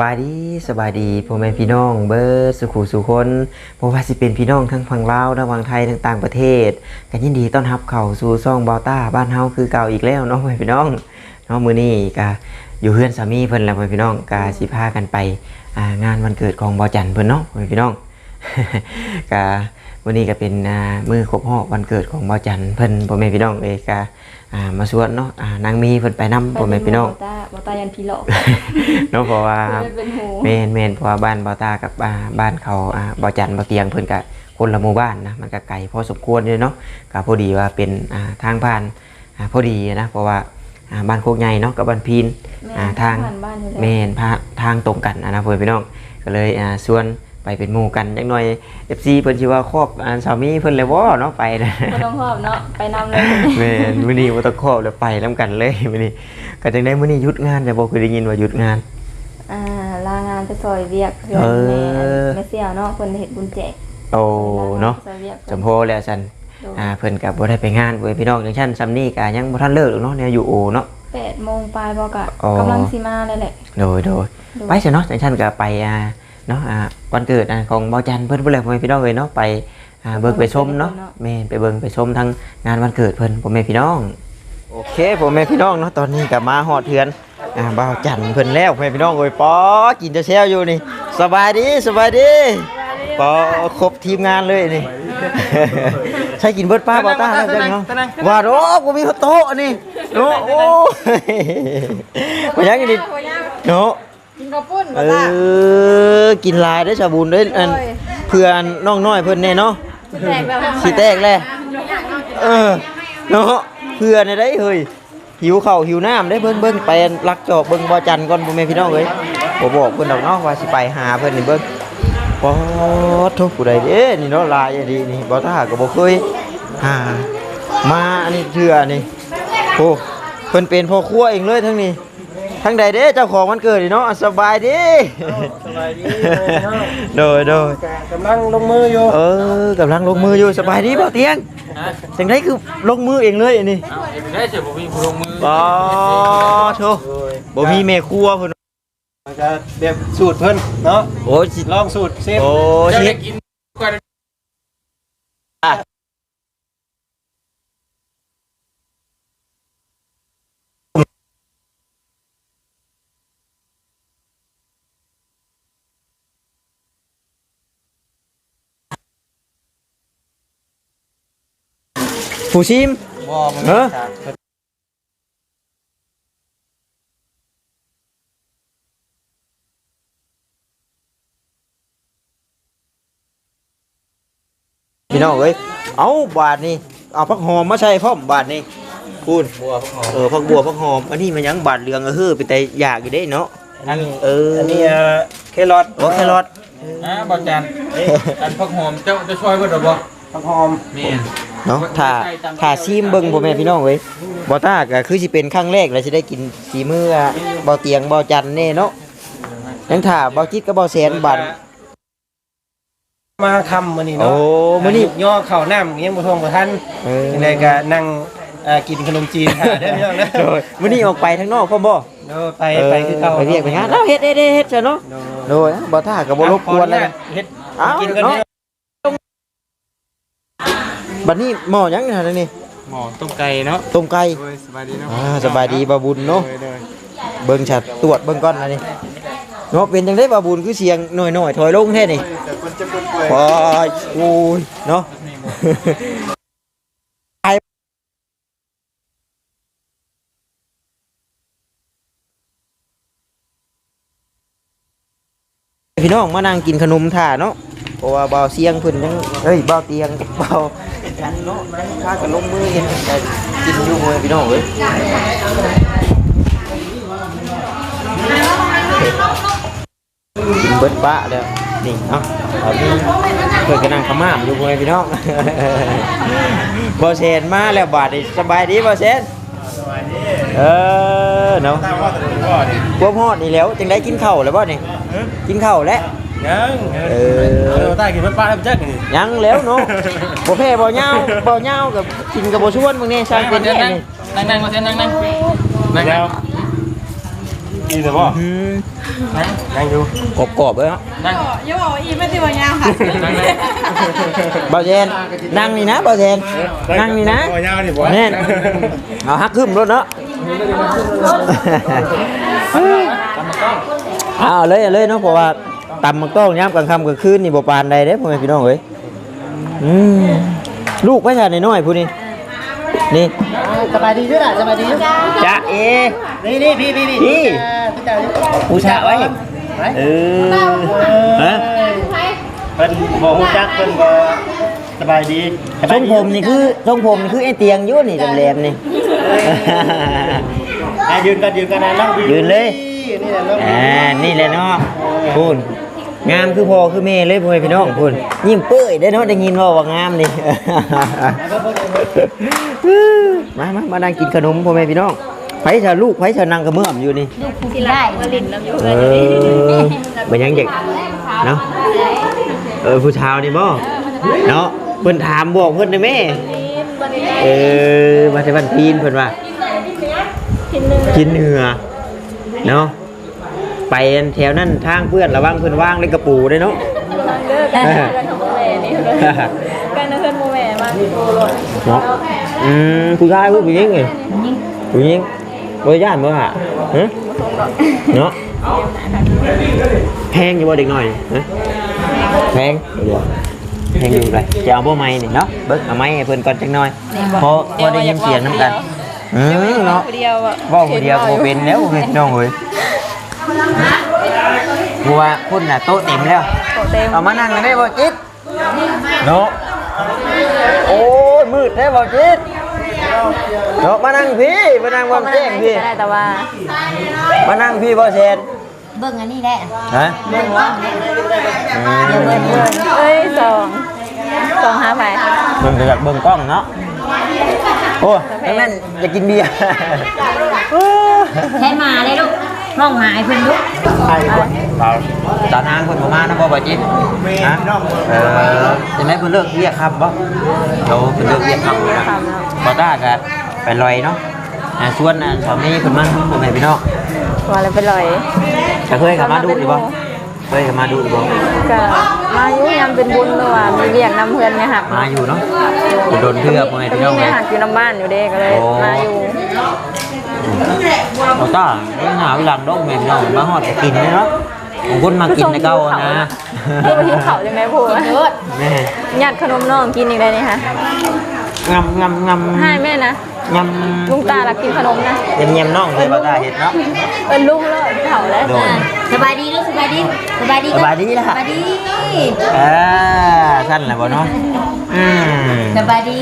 บสบายดีสบายดีพ่อแม่พี่น้อง เบิร์ดสุขุสุคนเพราะว่าสิเป็นพี่น้องทั้งฝั่งลาวทั้งฝั่งไทยทั้งต่างประเทศกันยินดีต้อนรับเข้าสู่ซ่องบอต้าบ้านเฮาคือเก่าอีกแล้วเนาะพ่อแม่พี่น้องเนาะมื้อนี้ก็อยู่เฮือนสามีเพิ่นแล้วพ่อแม่พี่น้องก็สิพากันไปงานวันเกิดของบอจันเพิ่นเนาะพ่อแม่พี่น้องก็วันนี้ก็เป็นมือครบรอบวันเกิดของบอจันเพิ่นพ่อแม่พี่น้องเอยก็ อ่ามาสวดเนาะอ่านางมีเพิ่นไปนํพ่อแม่พี่น้องบอตาบอตายันพีหลอกเนาะเพราะว่าเลยเป็นหูเมนเมนเพราะว่าบ้านบ่าวตากับอ่าบ้านเขาอ่าบ่าวจันทร์บ่าวเตียงเพิ่นก็คนละหมู่บ้านนะมันก็ไกลพอสมควรเลยเนาะก็พอดีว่าเป็นอ่าทางผ่านอ่าพอดีนะเพราะว่าอ่าบ้านโคกใหญ่เนาะกับบ้านพีนอ่าทางผ่านบ้านอยู่แล้วเมนพาทางตรงกันนะนะพ่อพี่น้องก็เลยอ่าชวน ไปเป็นหมู่กันจักหน่อย FC เพิ่นสิว่าครอบอ่าสามีเพิ่นเลยบ่เนาะไปนะก็ต้องหอบเนาะไปนำเลยแม่นมื้อนี้บ่ต้องครอบแล้วไปนํกันเลยมื้อนี้ก็จังได้มื้อนี้หยุดงานแต่บ่เคยได้ยินว่าหยุดงาน อ่าลางานไปซอยเวียกเพื่อนเออแม่แม่เสี่ยวเนาะเพิ่นเฮ็ดบุญแจกโอ้เนาะซอยเวียกจำโพแล้วซั่นโดยอ่าเพิ่นกับบ่ได้ไปงานเว้ยพี่น้องอย่างเช่นซัมนี่ก็ยังบ่ทันเลิกหรอกเนาะเนี่ยอยู่โอเนาะ แปดโมงปลายบอกอะอ๋อ กำลังสิมาเลยแหละ โดยโดย โดยไปซะเนาะอย่างเช่นก็ไปอ่า เนาะอ่าวันเกิดอ่าของเบาจันเพิ่นพุ่นแหละพ่อแม่พี่น้องเอ้ยเนาะไปอ่าเบิ่งไปชมเนาะแม่นไปเบิ่งไปชมทั้งงานวันเกิดเพิ่นพ่อแม่พี่น้อง โอเคพ่อแม่พี่น้องเนาะตอนนี้ก็มาฮอดเทือนอ่าเบาจันเพิ่นแล้วพ่อแม่พี่น้องเอ้ยปอกินจะแซวอยู่นี่สบายดีสบายดีปอครบทีมงานเลยนี่ใช่กินเบิดป้าบ่ต้าแล้วจังเนาะว่าโอ้กูมีข้าวโต๊ะนี่โนโอ้ยมายังกินโน กินข้าวปุ้นเออกินหลายได้อสาบุญได้ออันเพื่อนน้องน้อยเพิ่นแน่เนาะแจกแบบสิแตกแลวเออเนาะเพื่อนได้เฮ้ยหิวข้าวหิวน้ำได้เบิ่งเบิ่งไปลักจอบเบิ่งบ่จันก่อนพ่อแม่พี่น้องเอ้ยบ่บอกเพิ่นดอกเนาะว่าสิไปหาเพิ่นนี่เบิ่งปอดทุกผู้ใดเด้นี่เนาะลายอันนี้นี่บ่ท่าก็บ่เคยหามาอันนี้เทื่อนี่โอ้เพิ่นเป็นพ่อครัวเองเลยทั้งนี้ ทั้งใดเด้เจ้าของวันเกิดนี่เนาะสบายดีสบายดีเนาะโดยโดยกำลังลงมืออยู่ เออกำลังลงมืออยู่สบายดีเปล่าเตียงจังไดคือลงมือเองเลยอันนี้ได้เสียผมมีผู้ลงมืออ๋อโธ่บ่มีแม่ครัวเพิ่นมันจะแบบสูตรเพิ่นเนาะโอ้สิลองสูตรเซฟโอ้จะสิได้กินก่อน ผู้ชิมบ่มันเออพี่น้องเอ้ยเอาบาทนี่เอาผักหอมมาใส่พร้อมบาทนี่พูดบัวพวกหอมเออผักบัวผักหอมอันนี้มันยังบาทเหลืองเออเฮ้อไปแต่อยากอยู่ได้เนาะอันนี้เอออัอันนี้เอ่อแครอทโอเครอดนะบอจันอันพักหอมเจ้าจะช่วยเพื่อนหรือบ่ผักหอมนี่ เนาะถ้าถ้าซีมเบิ่งพ่อแม่พี่น้องเว้ยบ่ตาก็คือสิเป็นครั้งแรกแล้วสิได้กินสีมืออะบ่เตียงบ่จันแน่เนาะยังถ้าบ่จิตก็บ่แสนบาทมาทำมื้อนี้โอ้เนาะมื้อนี้ย่อข้าวน้ำยังบ่ทวงบ่ทันเออยังไงก็นั่งเอ่อกินขนมจีนหาได้พี่น้องนะโดยมื้อนี้ออกไปทางนอกพร้อมบ่เออไปไปคือเก่าไปเรียกไปงานเอ้าเฮ็ดเฮ็ดเฮ็ดเฮ็ดซะเนาะโดยโดยบ่ตาก็บ่รบกวนแล้วเฮ็ดเอ้ากินกันเนาะเนี่ย บัดนี้หม้อหยังน่ะนี่หมอต้มไก่เนาะต้มไก่โอ้ยสบายดีเนาะอ่าสบายดีบ่บุญเนาะโดยโดยเบิ่งชัดตรวจเบิ่งก่อนอันนี้เนาะเป็นจังได๋บ่บุญคือเสียงหน่อยๆถอยลงแท้นี่ แต่คนจะป่วย โอ้ยโอ้ยเนาะพี่น้องมานั่งกินขนมถ่าเนาะ เพราะว่าเบาเสียงเพิ่นยังเฮ้ยเบาเตียงเบา ฉันเนาะมันพากันลงมือเห็นแต่กินอยู่เว้ยพี่น้องเอ้ยกินเบิดปะแล้วนี่เนาะตอนนี้เพิ่นก็นั่งขม่ามอยู่เว้ยพี่น้องบ่เซนมาแล้วบาดสบายดีบ่เซนเออเนาะตามว่าแต่บ่ดิพวกฮอดนี่แล้วจังได้กินเข้าแล้วบ่เนี่ยกินเข้าแล้ว ยังเอเอออใต้กินเพิ่นป้าแล้วจักนี่ยังแล้วเนาะบ่แพ้บ่เหย้าบ่เหย้ากับกินกับบ่ชวนมึงนี่สร้างเป็นแน่นี่นั่งนั่งมาเส้นนั่งนั่งนั่งแล้วกินแต่บ่อืมยังอยู่กรอบๆเลยเนาะนั่งอย่าบอกว่าอีไม่ติดวันยาวค่ะนั่งเลยเบาเจนนั่งนี่นะเบาเจนนั่งนี่นะบ่ยาวนี่บ่แน่นเอาฮักขึ้นรถเนาะเอาเลยเอาเลยเนาะเพราะว่า ตำมันต้องย้ำกลางค่ำกลางคืนนี่บ่ปานใดเด้พ่อแม่พี่น้องเอ้ยอืมลูกไว้ชาน้อยๆผู้นี้นี่สบายดีด้วยล่ะสบายดีจ้าเอนี่นี่พี่พี่พี่พี่พี่จ๋าผู้ชายไว้เออฮะเพิ่นบ่ฮู้จักเพิ่นบ่สบายดีทรงผมนี่คือทรงผมนี่คือไอ้เตียงอยู่นี่แหลมๆนี่อะยืนกันยืนกันนะนั่งยืนเลยนี่แหละนั่งอ่านี่แหละเนาะพูน งามคือพ่อคือแม่เลยพ่อแม่พี่น้องพูนยิ้มเปื้อยได้อเนาะได้ยินว่าว่างามนี่ มามามานั่งกินขนมพ่อแม่พี่น้องไผชาลูกไผชานั่งกระเมื่อมอยู่นี่ที่ได้มาลินน้ำอยู่เออบ่ยังเด็กเนาะเออผู้ชาวนี่บ่เนาะเพิ่นถามบอกเพิ่นได้แม่เออมาจากบ้านพีนเพิ่นว่ากินเหือเนาะ ไปแถวนั้นทางเพื่อนระวังเพื่อนว่างเล่นกระปูได้เนาะเลิกกันเพื่อนของโมแม่นี่เลยกันเพื่อนโมแม่มาโปรถเนาะอืมผู้ชายผู้หญิงไงผู้หญิงบ่ย่านบ่ฮะฮะเนาะแพงอยู่บ่เด็กน้อยฮะแพงแพงอยู่เลยจะเอาบ่ไม้นี่เนาะเบิกเอาไม้เพิ่นก่อนจักหน่อยพอพอได้ยินเสียงน้ำกันอืมเนาะว่าคนเดียวโอเป็นแล้วเว้ยพี่น้องเว้ย บัวพุ่นน่ะโต๊ะเต็มแล้ว โตเต็มเอามานั่งกันได้บ่จิตเนาะโอ้ยมืดแท้บ่จิตเนาะมานั่งพี่มานั่งวางแจ้งพี่ได้แต่ว่า มานั่งพี่บ่แซนเบิ่งอันนี้แหละฮะเบิ่งว่าเดี๋ยวเบิ่งเบิ่งเอ้ยสองสองห้าไปเบิ่งจากเบิ่งกล้องเนาะโอ้ยนั่นอยากกินเบียร์ ใช้มาเลยลูก มองหายเพิ่นลูกใช่คนเราตอนนางคนประมาณนะบ่บ่จิตฮะเออจะไหม่เพิ่นเลิกเรียกครับบ่เราเพิ่นเลิกเรียกครับนะบ่ต้าก็ไปลอยเนาะอ่าส่วนอ่าสามีเพิ่นมาบ่แม่พี่น้องว่าอะไรไปลอยจะเคยเข้ามาดูดิบ่เคยเข้ามาดูดิบ่ก็มายุ่ยามเป็นบุญหรือว่ามีเรียกน้ำเพื่อนเนี่ยหักมาอยู่เนาะโดนเทือกบ่แม่พี่น้องเนี่เลยยหักอยู่น้ำบ้านอยู่เด้ก็เลยโอ้มาอยู่ บ่ต้าเรื่องหาเวลาดอกแม่พี่น้องมาฮอดก็กินเลยเนาะบางคนมากินในเก่าอะนะที่ไปหิวเขาจังไงพูดแม่ญาติขนมน้องกินอีกเลยนี่ค่ะงำงำงให้แม่นะำงำลุงตาลักกินขนมนะเยี่ยมๆน้องเลยบ่ต้าเฮ็ดเนาะเป็นลุงเลยเผาแล้วโดนสบายดีลูกสบายดีสบายดีสบายดีล่ะสบายดีอ่าสั้นแหละบ่เนาะ อืมสบายดี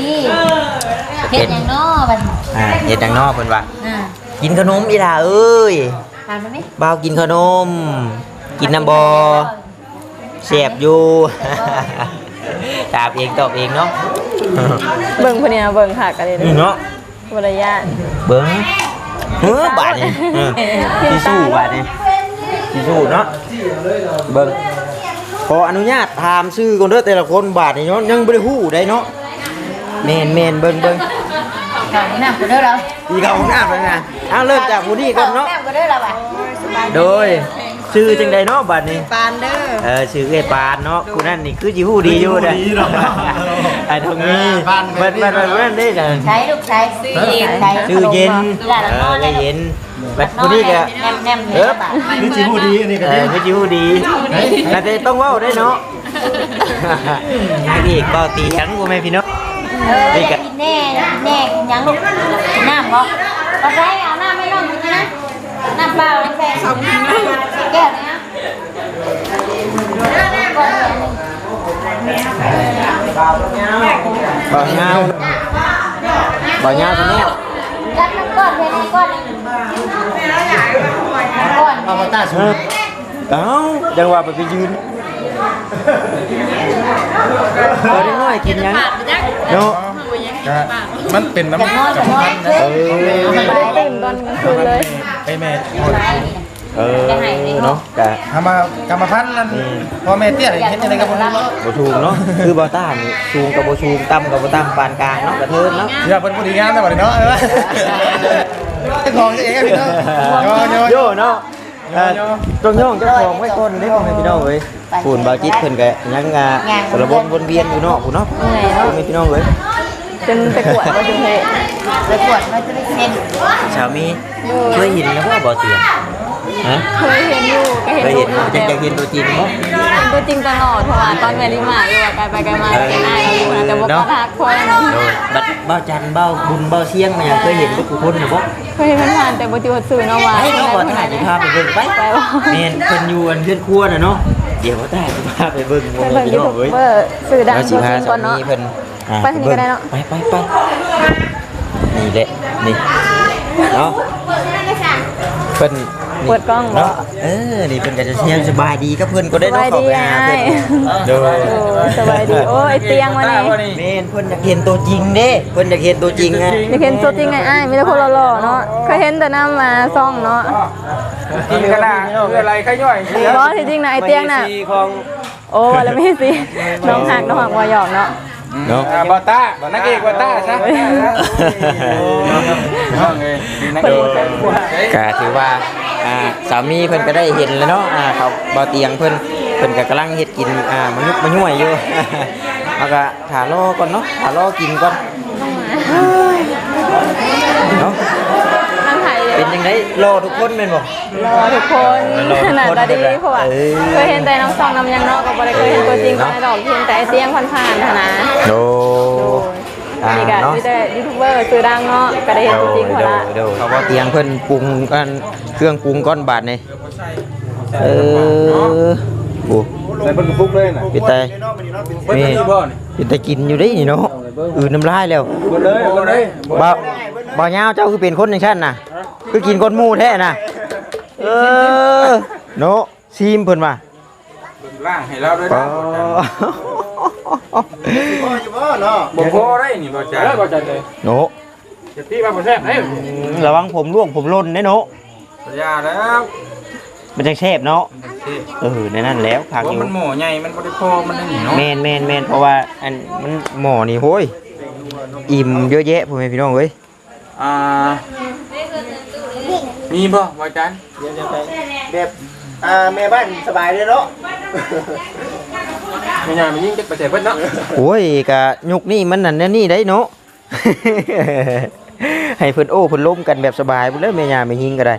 เฮ็ดหยังน้อบัดอ่าเฮ็ดจังนอกเพิ่นว่า อ่ากินขนมอีหล่าเอ้ยทานได้ไหมบ่าวกินขนม กินน้ำบ่แซ่บอยู่ ตามเองตอบเองเนาะเบิ่งคนนี้นะเบิ่งค่ะกันเลยอืมเนาะบริยานเบิ่งเฮ้อบาดนี่เออสิสู้บาดนี่สิสู้เนาะเบิ่ง ขออนุญาตถามชื่อก่อนเด้อแต่ละคนบาดนี่เนาะยังบ่ได้ฮู้ได้เนาะแม่นแม่นเบิ่งเบิ่งก่อนน้ำก็เด้อเราอีกเอาหน้าไปนะเอาเริ่มจากผู้นี้ก่อนเนาะ น้ำก็เด้อเราอะ โดย ชื่อจังใดเนาะบัดนี้ ปานเด้อ เออชื่อเอ้ยปานเนาะผู้นั้นนี่คือสิฮู้ดีอยู่เด้อไอ้ตรงนี้เบิดเบิดเบิดเบิดได้จ้ะใช้ลูกใช้ซื้อเย็นใช้ชื่อเย็นหลานเอน้ออยก็ได้เย็นบัดผู้นี้ก็แนมแนมเออนี่สิฮู้ดีอันนี้ก็เอดีอคือสิฮู้ดีแต่แต่ต้องเว้าได้เนาะนี่ก็ตีทั้งบ่แม่พี่เนาะเออได้กินแน่กินแน่กินหยังลูกกินน้ำบ่ก็ใช้เอาน้ำไม่ต้องกินนะ น้ำเปล่าน้ำแข็งสองแก้วเลยนะบ่ยาวบ่ยาวตัวนี้ยัดน้ำก้อนเทในก้อนหนึ่งก้อนเอามาตาสูเออเอ้าจังหวะไปไปยืนเออได้น้อยกินยังเนาะมันเป็นน้ำน้อยกับน้อยเออม่ได้ตื่นตอนกลางคืนเลย ไอแม่เออเนาะกะ ทำมากรรมพันธุ์นั่นพ่อแม่เตี้ยเห็นอะไรกับผมเนาะบ่ชูงเนาะคือบอต้านชูงกับบ่ชูงต่ำกับบ่ต่ำปานกลางเนาะกระเทินเนาะ อย่าเป็นผู้ดีงามแต่บ่ได้เนาะเออของเองพี่เนาะโยโยโยเนาะเอ่อตรงย่องเจ้าของไว้ก่อนเด้อพ่อแม่พี่น้องเอ้ยปูนบาจิตเพิ่นก็ยังอ่าสารบนวนเวียนอยู่เนาะพุ่นเนาะ พ่อแม่พี่น้องเอ้ย จนไปกวดว่าจุเพไปกวดมันจะได้เซ็นสามีเคยเห็นแล้วบ่บ่เตียงฮะเคยเห็นอยู่ก็เคยเห็เห็นนจังจะเห็นตัวจริงบ่ตัวจริงตลอดเพราะว่าตอนแมรี่มาอยู่ว่าไกลไปไกลมาไกลหน้าอยู่นะแต่บอกว่าทักคนโดยบัดเบ้าจันทร์เบ้าบุญเบ้าเสียงมันยังเคยเห็นบ่กูคนน่ะบ่เคยเห็นผ่านแต่บจิวสื่อเนาะว่าไปเนาะบ่ถ่ายสิพาไปเบิ่งไปไปว่าแม่นเพิ่นอยู่อันเพื่อนครัวน่ะเนาะเดี๋ยวบ่ถ่ายสิพาไปเบิ่งไปบ่เบิ่งพี่ยูน้อทูงบเอ้ยเบอร์สื่อดังเราสิตัวพาจริงสาก่อนมีเนาะเพิ่น อ่าไปทางนี้ก็ได้เนาะ ไปไปไปนี่แหละนี่เนาะเพิ่นนี่เปิดกล้องบ่เนาะเออนี่เพิ่นก็จะเที่ยงสบายดีกับเพิ่นก็ได้เนาะสบายดีเข้าไปหาเพิ่นอ้ายเด้อโอ้สบายดีโอ้ยเตียงมานี่แม่นเพิ่นอยากเห็นตัวจริงเด้เพิ่นอยากเห็นตัวจริงไงอยากเห็นตัวจริงไงอ้ายมีแต่คนหล่อๆเนาะเคยเห็นแต่น้ำมาซ่องเนาะกินกันนะคืออะไรขย่อยเพราะที่จริงนะไอเตียงน่ะของโอ้แล้วไม่สิน้องหักน้องหักวอยอกเนาะ เนาะบอต้านักเอกบอต้าซะน้องเอ้ยนักเอกก็ถือว่าอ่าสามีเพิ่นก็ได้เห็นแล้วเนาะอ่าเขาบ่เตียงเพิ่นเพิ่นก็กำลังเฮ็ดกินอ่ามันยุกมันย่วยอยู่ เอาก็ถารอก่อนเนาะถารอกินก่อนเนาะนั่งถ่าย เลยเป็นจังไดรอทุกคนแม่นบ่ รอทุกคนรอทุกคนขนาดตาดีเพราะว่าเออเคยเห็นแต่น้องซองน้ำยังเนาะก็บ่ได้เคยเห็นตัวจริงของไอ้ดอกเพียงแต่ไอเตียงผ่านๆเท่านั้นโดอ่านี่ก็เนาะมีแต่ยูทูบเบอร์ซื้อดังเนาะก็ได้เห็นตัวจริงพอละโดยเขาบ่เตียงเพิ่นปรุงกันเครื่องปรุงก้อนบาดนี่เออโอ้ใส่บนกระปุกเลยน่ะเป็นแต่เบิ้ลนี่บ่นี่เป็นแต่กินอยู่ได้นี่เนาะอืนน้ำลายแล้วบนเลยบนเลยบ่บ่ยาวเจ้าคือเป็นคนอย่างฉันน่ะ คือกินก้นหมูแท้น่ะ เออเนาะซีมเพิ่นว่าล่างให้เราด้วยอ๋อนะพ่ออยู่บ่เนาะบ่พอได้นี่บ่จ้าบ่จ้าเลยเนาะจะตีมาบ่แซ่บเอ้ยระวังผมร่วงผมหล่นเด้เนาะยาแล้วมันจังแซ่บเนาะเออในนั้นแล้วผักว่าอยู่มันหม้อใหญ่มันบ่ได้พอมันนี่เนาะแม่นแม่นแม่นเพราะว่าอันมันหม้อนี่โห้ยอิ่มเยอะแยะพ่อแม่พี่น้องเอ้ยอ่า มีบ่บ่จันเดี๋ยวๆไปแบบอ่าแม่บ้านสบายเลยเนาะไม่ใหญ่มันยิ่งจักไปใส่เพิ่นเนาะโอ้ยกะยุกนี่มันนั่นนะนี่ได้เนาะ ให้เพิ่นโอ้เพิ่นล้มกันแบบสบายพุ่นเด้อแม่ย่าแม่ฮิงก็ได้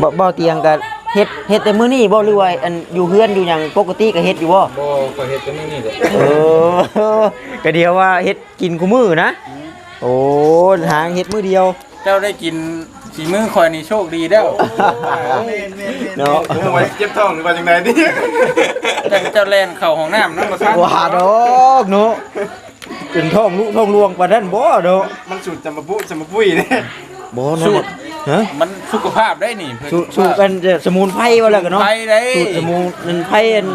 บ่บ่เตียงก็เฮ็ดเฮ็ดแต่มื้อนี้บ่หรือว่าอันอยู่เฮือนอยู่หยังปกติก็เฮ็ดอยู่บ่บ่ก็เฮ็ดกันนี่นี่แหละเออก็เดียวว่าเฮ็ดกินกูมื้อนะ โอ้ทางเฮ็ดมื้อเดียว เจ้าได้กิน สีมือคอยนี่โชคดีแล้วเนาะไว้เจ็บท้องหรือว่าจังไดดิแต่เจ้าแล่นเข้าห้องน้ำนั่นบ่ทันว่าดอกเนาะเป็นท้องลุท้องลวงปานนั้นบ่เนาะมันสุดจะมาปุจะมาปุ้ยเนี่ยบ่นั่นน่ะฮะมันสุขภาพได้นี่เพิ่นสูสูกันจะสมุนไพรว่าแล้วกันเนาะไปได้สูตรสมุนมันไพรอัน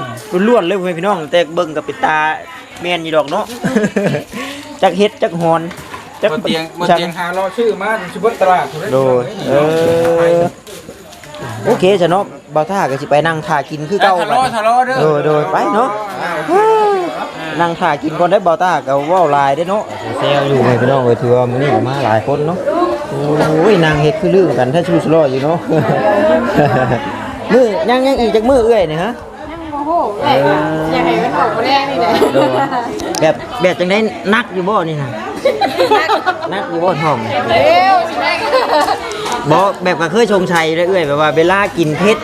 ล้วนๆเลยพ่อแม่พี่น้องแต่เบิ่งกับเป็นตาแม่นอยู่ดอกเนาะจักเฮ็ดจักหอน จักบ่เตียงบ่เตียงหารอชื่อมาสิเบิดตลาดพุ่นโดยเออโอเคจ้ะเนาะบ่าวท่าก็สิไปนั่งท่ากินคือเก้าเก่าทะเลาะทะเลาะเด้อโดยโดยไปเนาะนั่งท่ากินก่อนได้บ่าวท่าก็เว้าหลายได้เนาะแซวอยู่ให้พี่น้องเอ้ยถือว่ามื้อนี้ก็มาหลายคนเนาะโอ้ยนางเฮ็ดคือลืมกันถ้าชูสลออยู่เนาะมือยังยังอีกจักมือเอื้อยนี่ฮะโอ้โหเอ้ยอยากให้มันออกมาแรกนี่แหละโดยแบบแบบจังได้นักอยู่บ่นี่นะ นักอยู่บ่ท้องเร็วสิแม่ก็บ่แบบก็เคยชงชัยเรื่อยๆแบบว่าเวลากินเผ็ด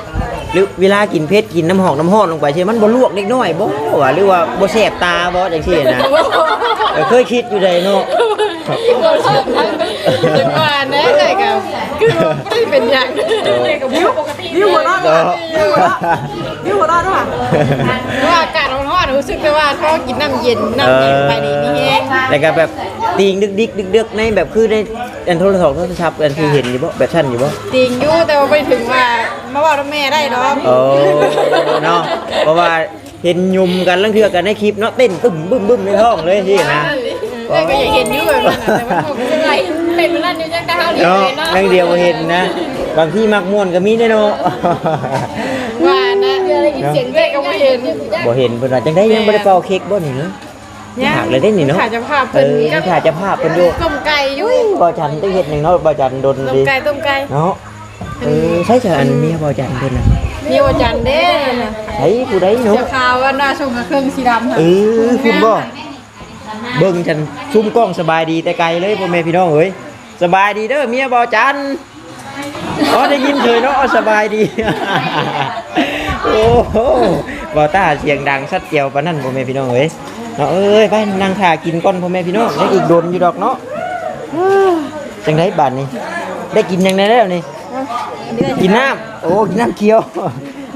หรือเวลากินเผ็ดกินน้ำหอกน้ำห้อนลงไปใช่มันบ่ลวกเล็กน้อยบ่ว่าหรือว่าบ่แสบตาบ่จังซี่นะเออเคยคิดอยู่ใดเนาะ จังหวะนั้นเลยกับคือไม่ได้เป็นอย่างกับวิวปกติวิวหัวเราะเนาะวิวหัวเราะด้วยว่าอากาศร้อนๆรู้สึกได้ว่าถ้ากินน้ำเย็นน้ำเย็นไปนี่นี่แห้งแล้วก็แบบตีงดึกดิกดึกดึกในแบบคือในอันโทรศัพท์โทรศัพท์อันที่เห็นอยู่บ่แบบชั้นอยู่บ่จริงอยู่แต่ว่าไปถึงว่ามาว่าแม่ได้หรอกโอ้เนาะเพราะว่าเห็นยุมกันลังเทือกันในคลิปเนาะเต้นบึ้มบึ้มบึ้มในท้องเลยที่นะ เออก็อยากเห็นอยู่แบบนั้นแต่ว่าผมจะไรเป็นเวลานี้จังแต่เฮาเรียนเนาะเลยเนาะนั่งเดียวบ่เห็นนะ บางที่มักม่วนก็มีได้เนาะว่านะได้ยินเสียงเด็กก็ไม่เห็นบ่เห็นเพิ่นว่าจังได้ยังบ่ได้เป่าเค้กบ่นี่เนาะถากเลยได้นี่เนาะขาจะภาพเอเพิ่นอถ่ายจะภาพเพิ่นอยู่ต้มไก่อยู่บ่จันได้เฮ็ดหยังเนาะบ่จันดนต้มดีไก่ต้มไก่เนาะเออใช่จ้ะอันเมียบ่จันเพิ่นน่ะมีวันจันทร์เด้น่ะใช่ผู้ใดเนาะเจ้าข่าวว่าหน้าชมกับเครื่องสีดำค่ะเออคุณบ่ เบิ่งจันซุ่มกล้องสบายดีแต่ไกลเลยพ่อแม่พี่น้องเอ้ยสบายดีเด้อเมียบ่จันอ๋อได้ยินเคยเนาะสบายดีโอ้โหบ่ตาเสียงดังสัดเจียวปานนั้นพ่อแม่พี่น้องเอ้ยเนาะเอ้ยไปนั่งท่ากินก่อนพ่อแม่พี่น้องยังอีกโดนอยู่ดอกเนาะจังไดบัดนี้ ได้กินยังไงแล้วนี่กินน้ำโอ้กินน้ำเคี้ยว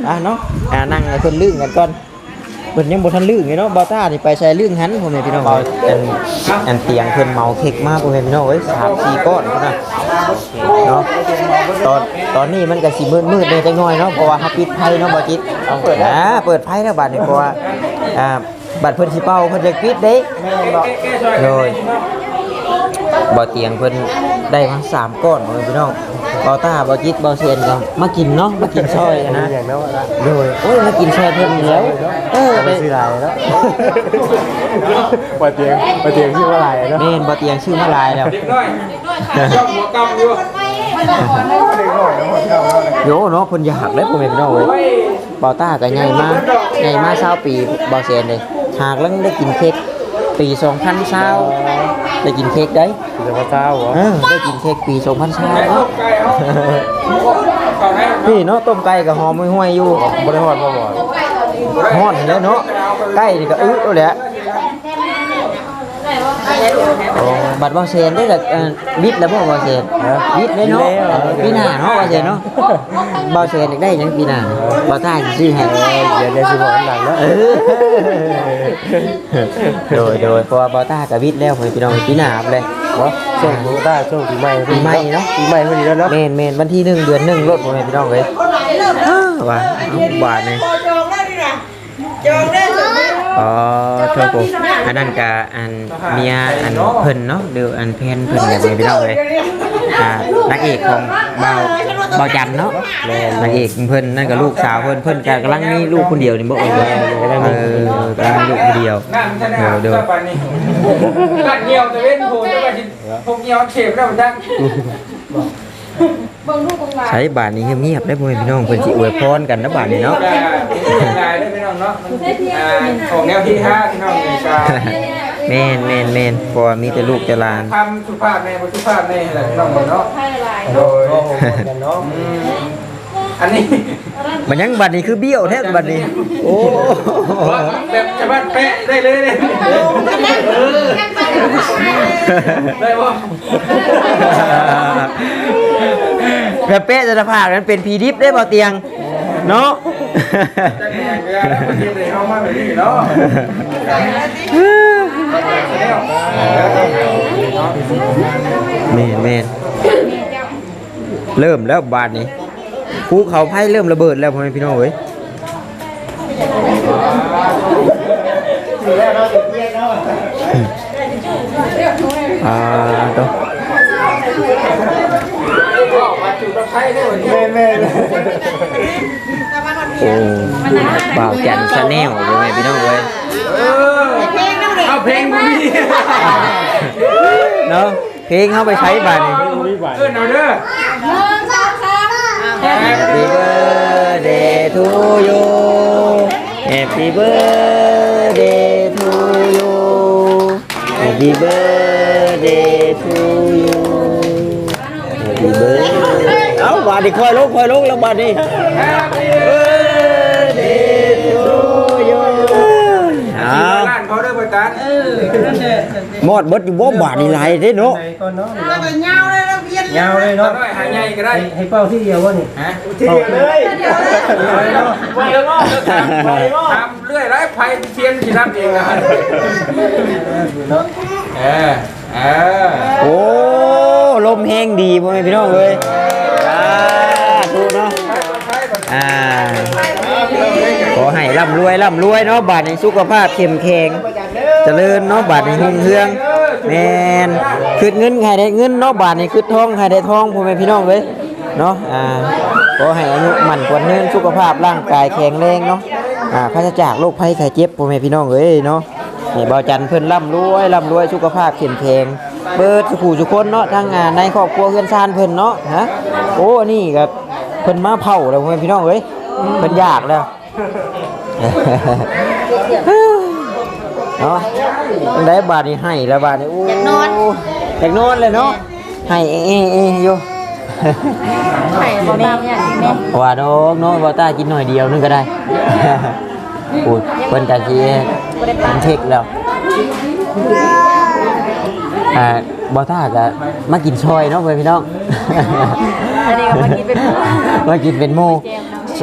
อะเนาะอ่านั่งเพิ่นลื่นกันก่อน พิ่นยังบ่ทันลื่นไงเนาะบ่าวต้านี่ไปใส่ลื่นหันพ่อแม่พี่น้องอันอันเตียงเพิ่นเมาเค้กมากพ่อแม่พี่น้องเอ้ย3 4ก้อนพุ่นน่ะเนาะตอนตอนนี้มันก็สิมืดๆเลยจังหน่อยเนาะเพราะว่าเฮาปิดไฟเนาะบ่จิตเปิดอ่าเปิดไฟแล้วบัดนี้เพราะว่าอ่าบัดเพิ่นสิเป่าเพิ่นจะปิดเด้โดยบ่เตียงเพิ่นได้มาสามก้อนเลยพี่น้อง บ่ตาบ่จิตบ่เซียนก็มากินเนาะมากินซอยกันนะอย่างนั้นว่าละโดยโอ้ยมากินซอยเพิ่นอยู่แล้วเออไปไปซื้อลายแล้วปลาเตียงปลาเตียงชื่อว่าลายแล้วแม่นบ่เตียงชื่อมาหลายแล้วเด็กน้อยชอบหัวกำอยู่โยเนาะเพิ่นอยากได้พ่อแม่พี่น้องเว้ยบ่ตาก็ใหญ่มาใหญ่มา20ปีบ่เซียนเลยหากลังได้กินเค้กปี2020 ได้กินเค้กได้จะมาเจ้าเหรอเออได้กินเค้กปี2020ไก่เนาะเอาเขาให้พี่เนาะต้มไก่ก็หอมห่วยๆอยู่บริหารมาบ่อยฮอดแล้วเนาะใกล้นี่ก็อึแล้วแหละ โอ้บัตรบ่เซนได้ละเอ่อวิทย์แล้วบ่บ่เซนวิทย์ได้เนาะปีหน้าเนาะบ่เซนเนาะบ่เซนอยากได้หยังปีหน้าบ่ตายสิซื้อให้เดี๋ยวเดี๋ยวสิบอกหลังแล้วเออโดยโดยเพราะว่าบ่ตากับวิทย์แล้วพี่น้องปีหน้าเลยเนาะช่วงโบต้าช่วงปีใหม่ปีใหม่เนาะปีใหม่พอดีแล้วเนาะแม่นแม่นวันที่หนึ่งเดือนหนึ่งรถพ่อแม่พี่น้องเลยอ้าวว่าเอาบาทนี่ อ๋อโทษกูอันนั้นกะอันเมียอันเพิ่นเนาะเดี๋ยวอันแพนเพิ่นแบบนี้พี่น้องเลยอ่านางเอกของเบาเบาจันเนาะนางเอกเพิ่นนั่นก็ลูกสาวเพิ่นเพิ่นกกำลังมีลูกคนเดียวนี่บ่เอ่ยเออกำลังมีลูกคนเดียวนั่นฉันเดี๋ยวเดี๋ยวจะไปนี่กัดเหี่ยวจะเว้นโผล่จะไปกินพวกเหี่ยวเข็มได้ เหมือนกันใช้บาทนี้เงียบๆได้พ่อแม่พี่น้องเพิ่นสิอวยพรกันนะบาทนี้เนาะได้ได้ได้พี่น้องเนาะอ่าของแนวที่ห้าพี่น้องมีชาแม่นแม่นแม่นเพราะว่ามีแต่ลูกแต่หลานทำสุภาพในบทสุภาพในแหละพี่น้องเนาะโดยโอ้โหกันเนาะ อืมอันนี้มันยังบัดนี้คือเบี้ยวแท้บัดนี้ โอ้แบบจะบ้านเป๊ะได้เลยเลยได้ป่ะแบบเป๊ะจะภาคนั้นเป็นพีดิฟได้บ่เตียง เนาะจะแข่งกันแล้วมันเย็นเลยเข้ามาแบบนี้เนาะแม่นแม่นเริ่มแล้วบาดนี้ ภูเขาไฟเริ่มระเบิดแล้วพ่อแม่พี่น้องเอ้ยอ่าตัวแม่แม่โอ้บ่าวจันทร์ชาแนลพ่อแม่พี่น้องเอ้ยเอาเพลงบุรีเนาะเพลงเข้าไปใช้บาดนี้เออหน่อยเด้อ Happy birthday to you Happy birthday to you Happy birthday to you Happy birthday เอ้าบาดนี้คอยลงคอยลงแล้วบาดนี้ Happy birthday to you เอา ร้านเขาเด้อประจาน หมดเบิดอยู่บ่บาดนี้หลายเด้เนาะ ก่อนเนาะ ยาวเลยยาวเลยเนาะเนาะหายใหญ่ก็ได้ให้เป้าที่เดียววะนี่ฮะที่เดียวเลยเดียวเลยเนาะไปแล้วก็ทำเรื่อยไร้ไฟเทียนที่รับเองนะเออ เออโอ้ลมแห้งดีพ่อแม่พี่น้องเอ้ยสาธุเนาะอ่าขอให้ร่ำรวยร่ำรวยเนาะบาทในสุขภาพเข้มแข็ง เจริญเนาะบาทในหุ่งเฮืองแมนคืดเงินใครได้เงินเนาะบาทในคืดทองใครได้ทองพ่อแม่พี่น้องเลยเนาะอ่าขอให้อายุมั่นขวัญเนินสุขภาพร่างกายแข็งแรงเนาะอ่าพระจากโรคภัยไข้เจ็บพ่อแม่พี่น้องเอ้ยเนาะนี่เบาจันเพิ่นร่ำรวยร่ำรวยสุขภาพเข้มแข็งเบิดสุขุสุคนเนาะทั้งในครอบครัวเฮือนซานเพิ่นเนาะฮะโอ้นี่ครับเพิ่นมาเผาแล้วพ่อแม่พี่น้องเอ้ยเพิ่นอยากแล้ว เนาะจังได้บาดนี้ให้แล้วบาดนี้โอ้อยากนอนอยากนอนเลยเนาะให้เอเอเออยู่ไข่บ่ตามอย่างที่แม่ว่าน้องน้องบอต้ากินหน่อยเดียวนึงก็ได้พูดเพิ่นกะจีมันเทคแล้วอ่าบอต้าก็มากินซอยเนาะเพื่อนพี่น้อง อันนี้ก็มากินเป็นหมูมากินเป็นหมู่แจมเนาะส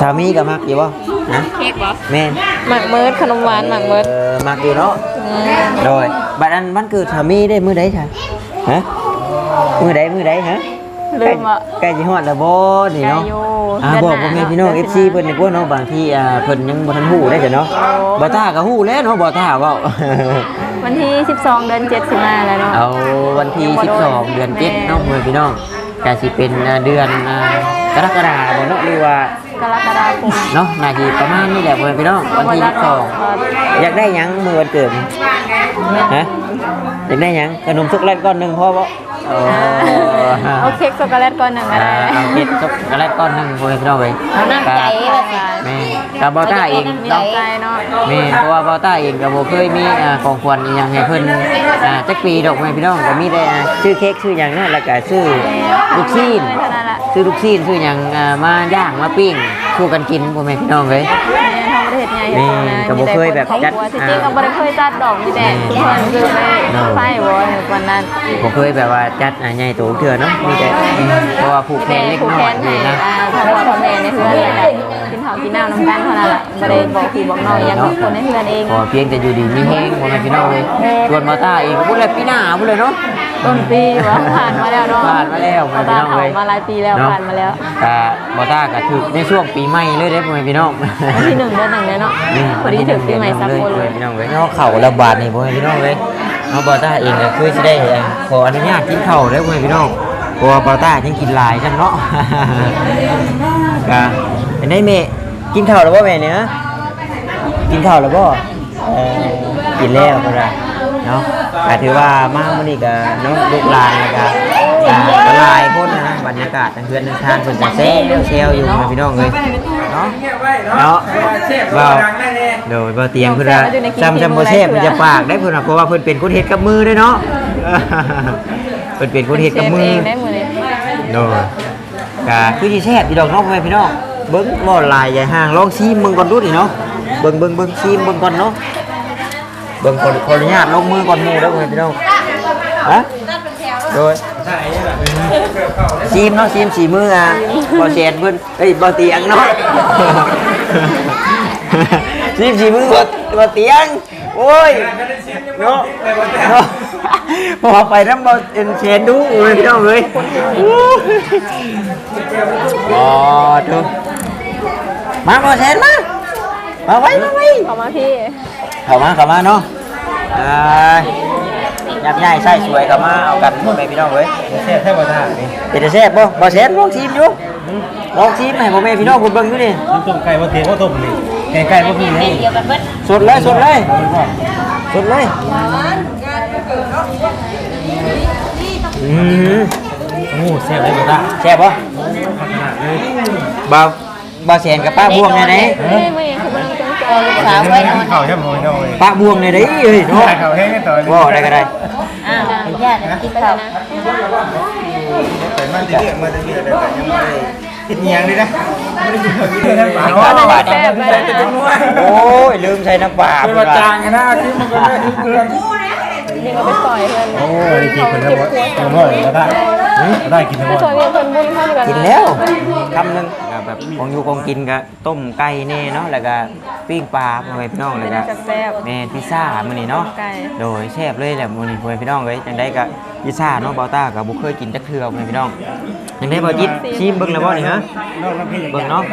สามีก็มักอยู่บ่นะเค้กบ่แม่นหมักเมิร์ดขนมหวานหมักเมิร์ดเอ อมักอยู่เนาะอืมโดยบัดอันมันเกิดสามีได้มื้อใดใช่ฮะมื้อใดมื้อใดฮะลืมอะใกล้สิฮอดแล้วบ่นี่ไก่เนาะโยอ่าบอกพ่อแม่พี่น้อง FC เพิ่นนี่พวกเนาะบางทีอ่าเพิ่นยังบ่ทันฮู้ได้จ้ะเนาะบ่ท่าก็ฮู้แล้วเนาะบ่ท่าเว้าวันที่ 12 เดือน7สิมาแล้วเนาะเอาวันที่ 12 เดือน7เนาะพ่อแม่พี่น้องก็สิเป็นอ่าเดือนอ่ากรกฎาคมเนาะหรือว่า กรกฎาคมเนาะน่าสิประมาณนี้แหละพ่อแม่พี่น้องวันที่12อยากได้หยังมื้อวันเกิดฮะอยากได้หยังขนมช็อกโกแลตก้อนหนึงพอบ่โอ้เอาเค้กช็อกโกแลตก่อนหนึ่งก็อ่าได้เอาเก็ดช็อกโกแลตก้อนหนึงพ่อแม่พี่น้องเว้ยเอาน้ำใจละกันแม่กับบอต้าเองมีเนาะน้ำใจเนาะแม่เพราะว่าบอต้าเองกับโบเคยมีอ่าของขวัญอหย่างให้เพิ่นอ่าจักปีดอกไม้พี่น้องก็มีได้อ่าซื้อเค้กซื้อหยังเนาะแล้วก็ซื้อลูกชิ้น เท่านั้นแหละซื้อลูกชิ้นซื้อหยังอ่ามาย่างมาปิ้งสู้กันกินพ่อแม่พี่น้องเลยแม่ทำประเทศไงนี่ก็บ่เคยแบบจัดจริงๆก็บ่ได้เคยจัดดอกมีแต่ทุกคนคือไปไพ่บอยวันนั้นบ่เคยแบบว่าจัดอ่าใหญ่โตเถื่อเนาะมีแต่อืมเพราะว่าผูกแขนเล็กผู้น้แทอยนอให้ยู่นะ อ่าทางพ่อทางแม่ในเพื่อนเลยนะกินข้าวกินน้ำน้ำกันเท่านั้นแหละบ่ได้บอกพี่บอกน้องยังมีคนในเพื่อนเองก็เพียงแต่อยู่ดีมีแห้งพ่อแม่พี่น้องเลยส่วนบอต้าเองก็พูดเลยปีหน้าพูดเลยเนาะ ต้นปีว่าผ่านมาแล้วเนาะผ่านมาแล้วตาผ่านมาแล้วเฒ่ามาหลายปีแล้วผ่านมาแล้วกะบอต้ากะถึกในช่วงปีใหม่เลยเด้พ่อแม่พี่น้องวันที่หนึ่งเดือนหนึ่งเลยเนาะพอดีถึงปีใหม่สักคนเลยพี่น้องเลยเนาะเข่าระบาดนี่พ่อแม่พี่น้องเลยเนาะบอต้าเองก็คือสิได้อ่าขออนุญาตกินข้าวเด้อพ่อแม่พี่น้องเพราะว่าบอต้ายังกินหลายจังเนาะกะเป็นได้แม่กินข้าวแล้วบ่แม่เนี่ยกินข้าวแล้วบ่เออกินแล้วก็ได้เนาะก็ถือว่ามามื้อนี้ก็เนาะลูกหลานแล้วก็อ่าก็หลายคนนะนะบรรยากาศทางเพื่อนทางทางเพิ่นก็แซวแซวอยู่นะพี่น้องเอ้ยเนาะเนาะว่าโดยบ่เตียงเพิ่นว่าจำจำบ่แซ่บมันจะปากได้เพิ่นว่าเพราะว่าเพิ่นเป็นคนเฮ็ดกับมือเด้อเนาะเพิ่นเป็นคนเฮ็ดกับมือเองได้มือเลยโดยก็คือสิแซ่บอยู่ดอกเนาะพ่อแม่พี่น้องเบิ่งบ่หลายใหญ่ห่างลองชิมเบิ่งก่อนดูดิเนาะเบิ่งเบิ่งเบิ่งชิมเบิ่งก่อนเนาะ เบิ่งขอขออนุญาตลงมือก่อนหมู่เด้อพ่อแม่พี่น้องฮะโดยชิมเนาะชิมสีมืออะบ่แซนเพิ่นเอ้ยบ่เตียงเนาะชิมสีมือบ่บ่เตียงโอ้ยเนาะเนาะพอไปน้ำบ่เอ็นเชนดูเอ้ยพี่น้องเอ้ยอ๋อทุมาบ่เชนมามาไว้มาไว้ขอมาพี่ เข้ามาเข้ามาเนาะอ่ายับย่ายใส่สวยเข้ามาเอากันพ่อแม่พี่น้องเอ้ยแซ่บแท้บ่ท่านี่เป็นจะแซ่บบ่บ่เชนลองชิมอยู่ลองชิมให้พ่อแม่พี่น้องเพิ่นเบิ่งดูดิน้ำต้มไก่บ่เทียมบ่ต้มนี่ไก่ไก่บ่มีนี่เดียวกันเบิดสดเลยสดเลยสดเลยอืมโอ้แซ่บเลยบ่ท่าแซ่บป่ะขนาดเลยบ่าวบ่าวแสนกับป้าบวงในไหนไม่ไม่คือมันต้องจอยสาวไว้นอนข้าวใช่บ่น้องเอ้ยป้าบวงในไหนเอ้ยเนาะข้าวแห้งกันต่อบ่ได้ก็ได้อ้าวญาติกินข้าวไปมาเรื่อยๆมาเรื่อยๆแล้วก็ยังบ่ได้เฮ็ดอีหยังเลยนะบ่ได้กินข้าวกินได้ปลาก็เนาะบาดโอ้ยลืมใส่น้ำปลาเป็นว่าจางกันนะที่มันก็ได้ที่เพื่อนนี่ก็ไปปล่อยเพื่อนโอ้ยกินคนละบ่ตัวบ่ได้ได้ ได้กินทั้งไปหมดช่วยเพื่อนบุญเข้าด้วยกันกินแล้วคำหนึงก็แบบของอยู่ของกินก็ต้มไก่แน่เนาะแล้วก็ปิ้งปลาพ่อแม่พี่น้องแล้วก็แซ่บแม่นพิซซ่ามื้อนี้เนาะไก่ โดยแซ่บเลยแหละมื้อนี้พ่อแม่พี่น้องเอ้ยจังได๋ก็พิซซ่าเนาะบ่าวต้าก็บ่เคยกินจักเทื่อพ่อแม่พี่น้องจังได๋บ่จิตชิมเบิ่งแล้วบ่นี่ฮะนอกน้ำพริกเบิ่งเนาะ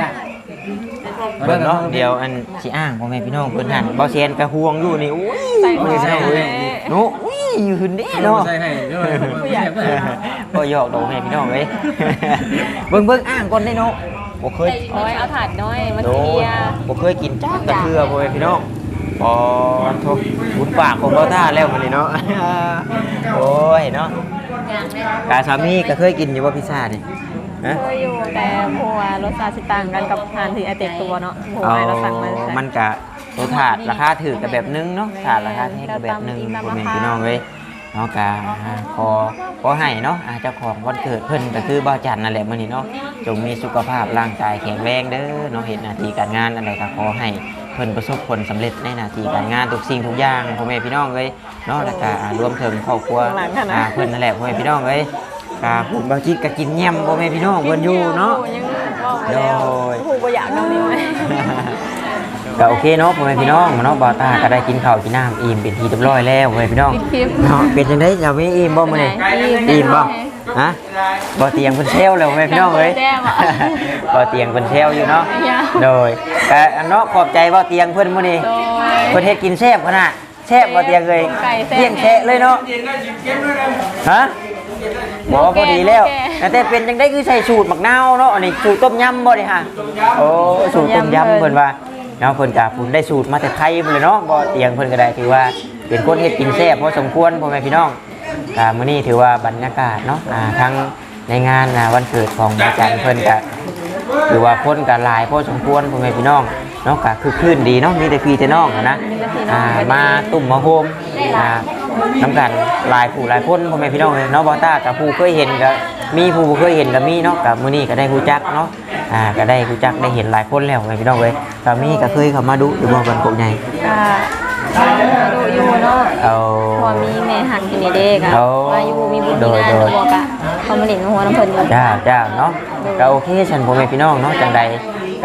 เบิ่งเนาะเดี๋ยวอันสิอ้างพ่อแม่พี่น้องเพิ่นหันบ่เซียนก็ห่วงอยู่นี่อุ้ยใส่บ่ได้ใส่เลยเนาะอุ้ยอยู่ขึ้นเด้เนาะใส่ให้ด้วยแซ่บเลยบ่หยอกดอกแม่พี่น้องเอ้ยเบิ่งเบิ่งอ้างก่อนได้เนาะบ่เคยโอ้ยเอาถาดน้อยมาโดเทีนยบ่เคยกินจักกระเทือพ่อแม่พี่น้องบอลทุกบุญปากของเบาท่าแล้วมันนี่เนาะโอ้ยเนาะอย่างเนี้ยกาสามีก็เคยกินอยู่ว่าพิซซ่านี่ ฮะเคยอยู่แต่ผัวารสชาติสิต่างกันกับทานที่ไอเต็กตัวเนาะผัวให้เราสั่งมาอ๋อมันกะตัวถาดราคาถือกับแบบนึงเนาะถาดราคาแพงกับแบบนึงพ่อแม่พี่น้องเลยเนาะกะอ่าขอขอให้เนาะอ่าเจ้าของวันเกิดเพิ่นก็คือบ่าวจันนั่นแหละมื้อนี้เนาะจงมีสุขภาพร่างกายแข็งแรงเด้อเนาะเฮ็ดหน้าที่การงานอันใดก็ขอให้เพิ่นประสบผลสำเร็จในหน้าที่การงานทุกสิ่งทุกอย่างพ่อแม่พี่น้องเลยเนาะแล้วก็อ่ารวมถึงครอบครัวอ่าเพิ่นนั่นแหละพ่อแม่พี่น้องเลย กะผมบางทีก็กินแยมพ่อแม่พี่น้องเพิ่นอยู่เนาะยังบอกไปแล้วโดยผูก็อยากน้ำนี้ไหมก็โอเคเนาะพ่อแม่พี่น้องเนาะบ่าวตาก็ได้กินข้าวกินน้ำอิ่มเป็นที่เรียบร้อยแล้วพ่อแม่พี่น้องปิดคลิปเนาะเป็นจังได๋เราไม่อิ่มบ่มื้อนี้อิ่มอิ่มบ่ฮะบ่เตียงเพิ่นเซลแล้วพ่อแม่พี่น้องเอ้ยแซ่บอะบ่เตียงเพิ่นเซลอยู่เนาะยังโดยก็อันเนาะขอบใจบ่เตียงเพิ่นมื้อนี้โดยเพิ่นเฮ็ดกินแซ่บขนาดแซ่บบ่เตียงเอ้ยไก่แซ่บเที่ยงแท้เลยเนาะฮะ บ่พอดีแล้วแต่เป็นจังได๋คือใส่สูตรหมักนาวเนาะอันนี้สูตรต้มยำบ่นี่ฮะโอ้สูตรต้มยำเพิ่นว่าเนาะเพิ่นกะพุ่นได้สูตรมาแต่ไทยพุ่นเลยเนาะบ่เตียงเพิ่นก็ได้ถือว่าเป็นคนเฮ็ดกินแซ่บพอสมควรพ่อแม่พี่น้องกะมื้อนี้ถือว่าบรรยากาศเนาะอ่าทั้งในงานอ่าวันเกิดของอาจารย์เพิ่นกะถือว่าคนกะหลายพอสมควรพ่อแม่พี่น้องเนาะกะคือคลื่นดีเนาะมีแต่พี่แต่น้องอะนะอ่ามาตุ่มมาโฮมอ่า น้ำกันหลายผู้หลายคนพ่อแม่พี่น้องเลยเนาะบ่ต้ากับผู้เคยเห็นก็มีผู้บ่เคยเห็นก็มีเนาะกับมื้อนี้ก็ได้รู้จักเนาะอ่าก็ได้รู้จักได้เห็นหลายคนแล้วพ่อแม่พี่น้องเว้ยก็มีก็เคยเข้ามาดูอยู่บ่บันกบใหญ่ก็ดูอยู่เนาะเอาพอมีแม่หันกินนี่เด็กอะเอามาอยู่มีบุญโดมียงานโดยบอกอะเขามาเล่นหัวน้ำเพิ่นอยู่จ้าจ้าเนาะก็โอเคฉันพ่อแม่พี่น้องเนาะจังใด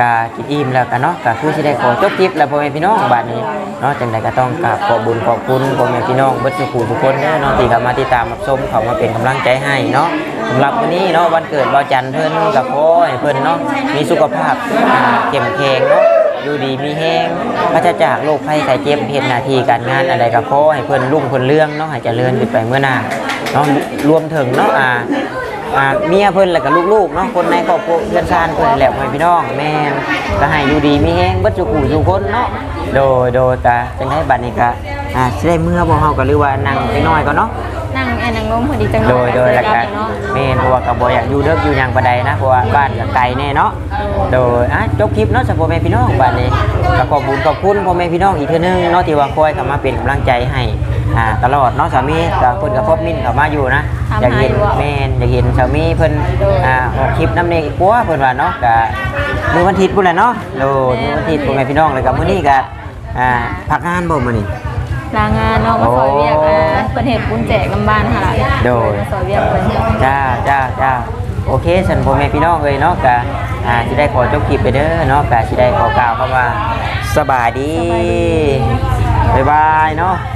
ก็กินอิ่มแล้วกันเนาะก็คือสิได้ขอจบคลิปแล้วพ่อแม่พี่น้องบัดนี้เนาะจังใดก็ต้องกราบขอบุญขอบคุณพ่อแม่พี่น้องเบิดทุกผู้ทุกคนเด้อเนาะที่เข้ามาติดตามรับชมเข้ามาเป็นกำลังใจให้เนาะสำหรับวันนี้เนาะวันเกิดบ่าวจันทร์เพิ่นก็ขอให้เพิ่นเนาะมีสุขภาพอ่าเข้มแข็งเนาะอยู่ดีมีแห้งพระจากโรคภัยไข้เจ็บเฮ็ดหน้าที่การงานอะไรก็ขอให้เพิ่นรุ่งเพิ่นเรื่องเนาะให้เจริญขึ้นไปเมื่อหน้าเนาะรวมถึงเนาะอ่า อ่าเมียเพิ่นแล้วก็ลูกๆเนาะคนในครอบครัวเพื่อนชานเพิ่นแหละพ่อแม่พี่น้องแม่นก็ให้อยู่ดีมีแฮงเบิดสุขุสุคนเนาะโดยโดยกะจังได๋บัดนี้ก็อ่าสิได้เมื่อบ่เฮาก็หรือว่านั่งจักหน่อยก่อนเนาะ นั่งไอ้นางลมพอดีจังเลโดยโดยแล้แล้ววกัก็นเนาะแม่นเพราะว่าก็บ่อยากอยู่เด้ออยู่หยังปานใดนะเพราะว่าบ้านก็ไกลแน่เนาะโดยอะจบคลิปเนาะสำหรับพ่อแม่พี่น้องบัดนี้ก็ขอบคุญขอบคุณพ่อแม่พี่น้องอีกเทื่อนึงเนาะที่ว่าคอยเข้ามาเป็นกำลังใจให้ อ่าตลอดเนาะสามีก็เพิ่นก็พบมินเข้ามาอยู่นะอยากเห็นแม่นอยากเห็นสามีเพิ่นอ่าออกคลิปน้ำเนยอีกปัวเพิ่นว่าเนาะก็มื้อวันอาทิตย์พุ่นแหละเนาะโดยมื้อวันอาทิตย์พ่อแม่พี่น้องแล้วก็มื้อนี้ก็อ่าพักงานบ่มื้อนี้ลางานเนาะมาซอยเวียกอ่าเพิ่นเฮ็ดบุญแจกน้ำบ้านหั่นล่ะโดยมาซอยเวียกเพิ่นจ้าจ้าจ้าโอเคฉันพ่อแม่พี่น้องเลยเนาะกะอ่าสิได้ขอจบคลิปไปเด้อเนาะกะสิได้ขอกล่าวเข้ามาสบายดีบ๊ายบายเนาะอ่